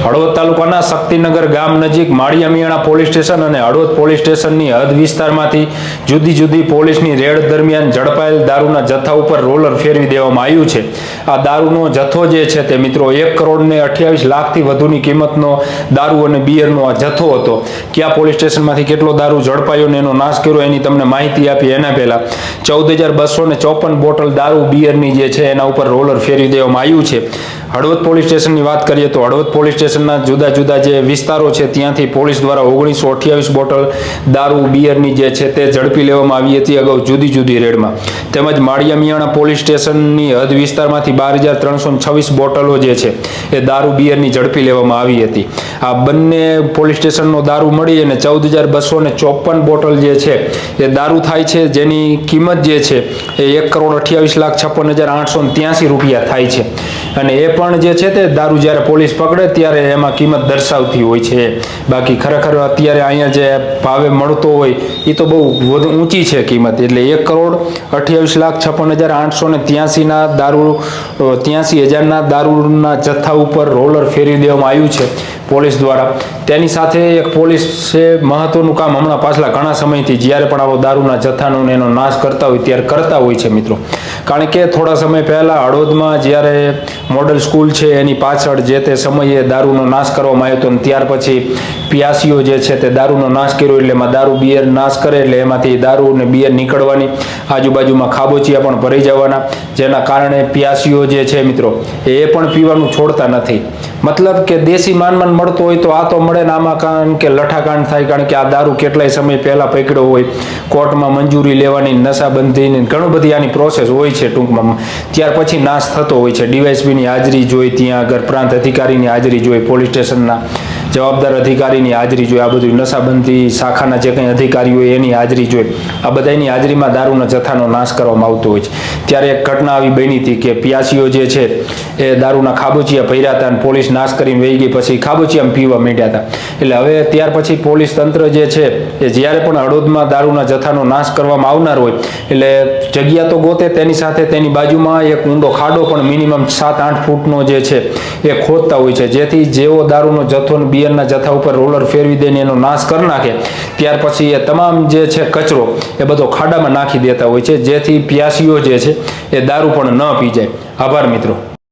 હળવદ તાલુકાના શક્તિનગર ગામ નજીક માળિયામિયાણા પોલીસ સ્ટેશન અને હળવદ પોલીસ સ્ટેશનની હદ વિસ્તારમાંથી જુદી જુદી પોલીસની રેડ દરમિયાન ઝડપાયેલ દારૂના જથ્થા ઉપર રોલર ફેરવી દેવામાં આવ્યું છે. આ દારૂનો જથ્થો જે છે તે મિત્રો એક કરોડ ને અઠ્યાવીસ લાખથી વધુની કિંમતનો દારૂ અને બિયરનો આ જથ્થો હતો. કયા પોલીસ સ્ટેશનમાંથી કેટલો દારૂ ઝડપાયો ને એનો નાશ કર્યો એની તમને માહિતી આપી એના પહેલાં. ચૌદ હજાર બસો ને ચોપન બોટલ દારૂ, બિયરની જે છે એના ઉપર રોલર ફેરવી દેવામાં આવ્યું છે. હળવદ પોલીસ સ્ટેશનની વાત કરીએ તો હળવદ પોલીસ સ્ટેશનના જુદા જુદા જે વિસ્તારો છે ત્યાંથી પોલીસ દ્વારા ઓગણીસો અઠ્યાવીસ બોટલ દારૂ, બિયરની જે છે તે ઝડપી લેવામાં આવી હતી અગાઉ જુદી જુદી રેડમાં. તેમજ માળિયા મિયાણા પોલીસ સ્ટેશનની હદ વિસ્તારમાંથી બાર હજાર ત્રણસો છવ્વીસ બોટલો જે છે એ દારૂ બિયરની ઝડપી લેવામાં આવી હતી. આ બંને પોલીસ સ્ટેશનનો દારૂ મળી અને ચૌદ હજાર બસો ને ચોપન બોટલ જે છે એ દારૂ થાય છે. જેની કિંમત જે છે એ એક કરોડ અઠ્યાવીસ લાખ છપ્પન હજાર આઠસો ત્યાંસી રૂપિયા થાય છે. અને એ પણ જે છે તે દારૂ જ્યારે પોલીસ પકડે ત્યારે એમાં કિંમત દર્શાવતી હોય છે. બાકી ખરેખર અત્યારે અહીંયા જે ભાવે મળતો હોય એ તો બહુ વધુ ઊંચી છે કિંમત, એટલે એક કરોડ અઠ્યાવીસ લાખ છપ્પન હજાર આઠસો ને ત્યાંસીના દારૂ ત્યાંસી હજારના દારૂના જથ્થા ઉપર રોલર ફેરવી દેવામાં આવ્યું છે પોલીસ દ્વારા. તેની સાથે એક પોલીસે મહત્વનું કામ હમણાં પાછલા ઘણા સમયથી જ્યારે પણ આવો દારૂના જથ્થાનો એનો નાશ કરતા હોય ત્યારે કરતા હોય છે મિત્રો. કારણ કે થોડા સમય પહેલા હળવદમાં જ્યારે મોડલ સ્કૂલ છે એની પાછળ જે તે સમયે દારૂનો નાશ કરવામાં આવ્યો હતો અને ત્યાર પછી પ્યાસીઓ જે છે તે દારૂનો નાશ કર્યો, એટલે એમાં દારૂ, બિયર નાશ કરે, એટલે એમાંથી દારૂ અને બિયર નીકળવાની આજુબાજુમાં ખાબોચિયા પણ ભરી જવાના, જેના કારણે પ્યાસીઓ જે છે મિત્રો, એ પણ પીવાનું છોડતા નથી. મતલબ કે દેશી માનમાન મળતો હોય તો આ તો મળે ને આમાં કારણ કે લઠાકાંડ થાય, કારણ કે આ દારૂ કેટલાય સમય પહેલાં પકડ્યો હોય. કોર્ટમાં મંજૂરી લેવાની નશાબંધીની ઘણું બધી આની પ્રોસેસ હોય છે ટૂંકમાં. ત્યાર પછી નાશ થતો હોય છે. ડીવાયસપીની હાજરી જોઈ, ત્યાં આગળ પ્રાંત અધિકારીની હાજરી જોઈ, પોલીસ સ્ટેશનના જવાબદાર અધિકારીની હાજરી જોઈએ. આ બધું નશાબંધી શાખાના જે કંઈ અધિકારી હોય એની હાજરી જોઈએ. આ બધાની હાજરીમાં દારૂના જથ્થાનો નાશ કરવામાં આવતો હોય છે. ત્યારે એક ઘટના આવી બની હતી કે પિયાસીઓ જે છે એ દારૂના ખાબોચિયા ભર્યા હતા અને પોલીસ નાશ કરીને વહી ગઈ. પછી ખાબોચિયામાં પીવા માંડ્યા હતા. એટલે હવે ત્યાર પછી પોલીસ તંત્ર જે છે એ જ્યારે પણ હળોદમાં દારૂના જથ્થાનો નાશ કરવામાં આવનાર હોય, એટલે જગ્યા તો ગોતે તેની સાથે તેની બાજુમાં એક ઊંડો ખાડો પણ મિનિમમ સાત આઠ ફૂટનો જે છે એ ખોદતા હોય છે. જેથી જેવો દારૂનો જથ્થો અને બિયરના જથ્થા ઉપર રોલર ફેરવી દઈને એનો નાશ કરી નાખે. ત્યાર પછી એ તમામ જે છે કચરો એ બધો ખાડામાં નાખી દેતા હોય છે. જેથી પ્યાસીઓ જે છે એ દારૂ પણ ન પી જાય. આભાર મિત્રો.